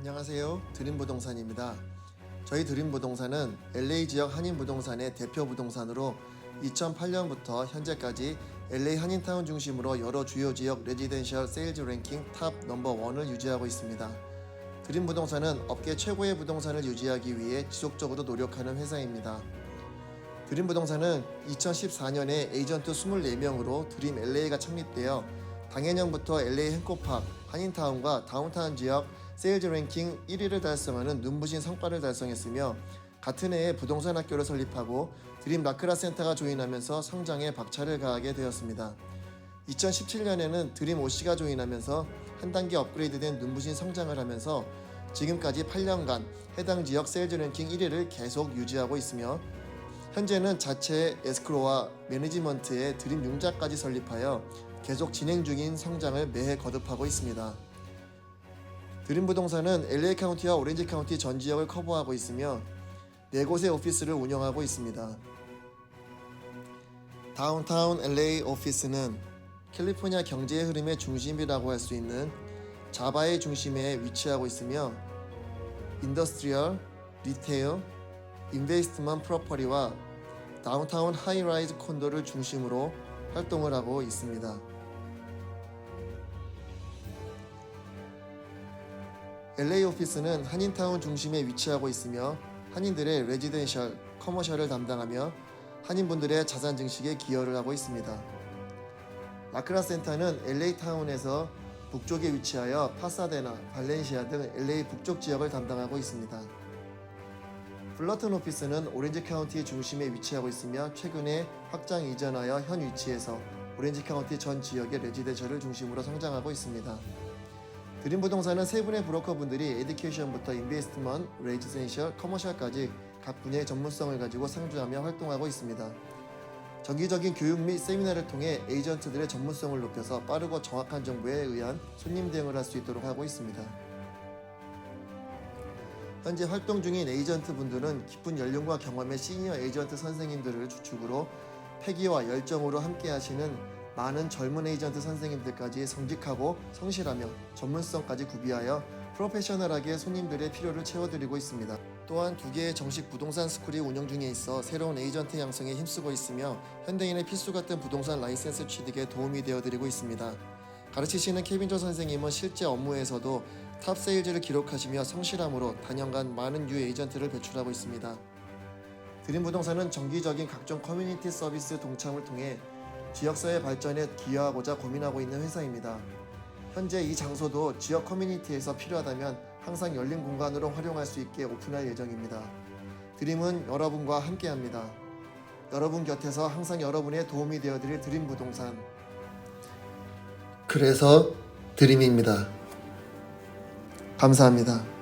안녕하세요. 드림부동산입니다. 저희 드림부동산은 LA 지역 한인부동산의 대표 부동산으로 2008년부터 현재까지 LA 한인타운 중심으로 여러 주요 지역 레지덴셜 세일즈 랭킹 탑 넘버 원을 유지하고 있습니다. 드림부동산은 업계 최고의 부동산을 유지하기 위해 지속적으로 노력하는 회사입니다. 드림부동산은 2014년에 에이전트 24명으로 드림 LA가 창립되어 당해년부터 LA 행코팍, 한인타운과 다운타운 지역 세일즈 랭킹 1위를 달성하는 눈부신 성과를 달성했으며 같은 해에 부동산 학교를 설립하고 드림 라크라 센터가 조인하면서 성장에 박차를 가하게 되었습니다. 2017년에는 드림 OC가 조인하면서 한 단계 업그레이드된 눈부신 성장을 하면서 지금까지 8년간 해당 지역 세일즈 랭킹 1위를 계속 유지하고 있으며 현재는 자체 에스크로와 매니지먼트의 드림 융자까지 설립하여 계속 진행 중인 성장을 매해 거듭하고 있습니다. 드림 부동산은 LA 카운티와 오렌지 카운티 전 지역을 커버하고 있으며 네 곳의 오피스를 운영하고 있습니다. 다운타운 LA 오피스는 캘리포니아 경제의 흐름의 중심이라고 할 수 있는 자바의 중심에 위치하고 있으며 인더스트리얼, 리테일, 인베이스트먼 프로퍼리와 다운타운 하이라이즈 콘도를 중심으로 활동을 하고 있습니다. LA 오피스는 한인타운 중심에 위치하고 있으며 한인들의 레지덴셜, 커머셜을 담당하며 한인분들의 자산 증식에 기여를 하고 있습니다. 라크라 센터는 LA 타운에서 북쪽에 위치하여 파사데나, 발렌시아 등 LA 북쪽 지역을 담당하고 있습니다. 플러튼 오피스는 오렌지 카운티 중심에 위치하고 있으며 최근에 확장 이전하여 현 위치에서 오렌지 카운티 전 지역의 레지덴셜을 중심으로 성장하고 있습니다. 드림 부동산은 세 분의 브로커분들이 에듀케이션부터 인베스트먼, 레지센셜, 커머셜까지 각 분야의 전문성을 가지고 상주하며 활동하고 있습니다. 정기적인 교육 및 세미나를 통해 에이전트들의 전문성을 높여서 빠르고 정확한 정보에 의한 손님 대응을 할 수 있도록 하고 있습니다. 현재 활동 중인 에이전트 분들은 깊은 연륜과 경험의 시니어 에이전트 선생님들을 주축으로 패기와 열정으로 함께 하시는 많은 젊은 에이전트 선생님들까지 성직하고 성실하며 전문성까지 구비하여 프로페셔널하게 손님들의 필요를 채워드리고 있습니다. 또한 두 개의 정식 부동산 스쿨이 운영 중에 있어 새로운 에이전트 양성에 힘쓰고 있으며 현대인의 필수 같은 부동산 라이센스 취득에 도움이 되어드리고 있습니다. 가르치시는 케빈조 선생님은 실제 업무에서도 탑 세일즈를 기록하시며 성실함으로 단연간 많은 유 에이전트를 배출하고 있습니다. 드림 부동산은 정기적인 각종 커뮤니티 서비스 동참을 통해 지역사회 발전에 기여하고자 고민하고 있는 회사입니다. 현재 이 장소도 지역 커뮤니티에서 필요하다면 항상 열린 공간으로 활용할 수 있게 오픈할 예정입니다. 드림은 여러분과 함께 합니다. 여러분 곁에서 항상 여러분의 도움이 되어 드릴 드림 부동산. 그래서 드림입니다. 감사합니다.